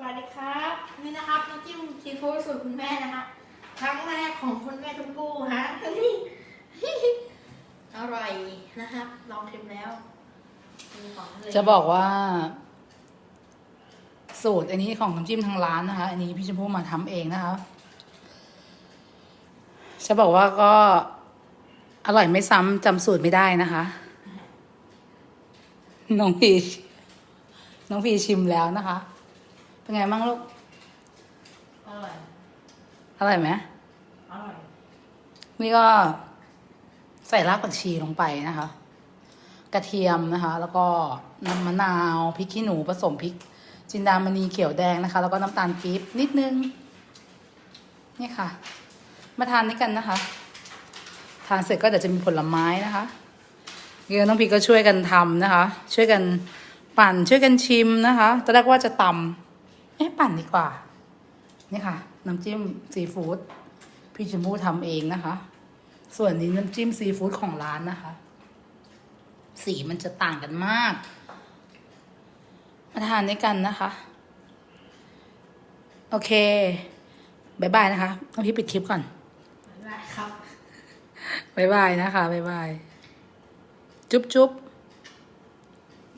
สวัสดีครับนี่นะครับน้ำจิ้มซีฟู้ดสูตรคุณแม่นะครับครั้งแรกของคุณแม่ชมพู่ฮะอร่อยนะครับลองชิมแล้วมีของเลยจะบอกว่า สูตรอันนี้ของน้ำจิ้มทางร้านนะคะ อันนี้พี่ชมพู่มาทำเองนะคะจะบอกว่าก็อร่อยไม่ซ้ำจำสูตรไม่ได้นะคะ น้องพีน้องพีชิมแล้วนะคะ เป็นไงบ้างลูก อร่อย อร่อยไหมอร่อย นี่ก็ใส่รากผักชีลงไปนะคะ กระเทียมนะคะ แล้วก็น้ำมะนาวพริกขี้หนูผสมพริก จินดามณีเขียวแดงนะคะ แล้วก็น้ำตาลปี๊บนิดนึง นี่ค่ะ มาทานด้วยกันนะคะ ทานเสร็จก็เดี๋ยวจะมีผลไม้นะคะเดี๋ยวน้องพีก็ช่วยกันทำนะคะ ช่วยกันปั่นช่วยกันชิมนะคะตอนแรกว่าจะตำ เอ๊ะปั่นดีกว่า นี่ค่ะ น้ำจิ้มซีฟู้ดพี่ชมพู่ทำเองนะคะ ส่วนนี้น้ำจิ้มซีฟู้ดของร้านนะคะ สีมันจะต่างกันมาก มาทานด้วยกันนะคะ โอเคบายบายนะคะต้องพี่ปิดคลิปก่อนได้ครับบายบายนะคะบายบาย จุ๊บจุ๊บ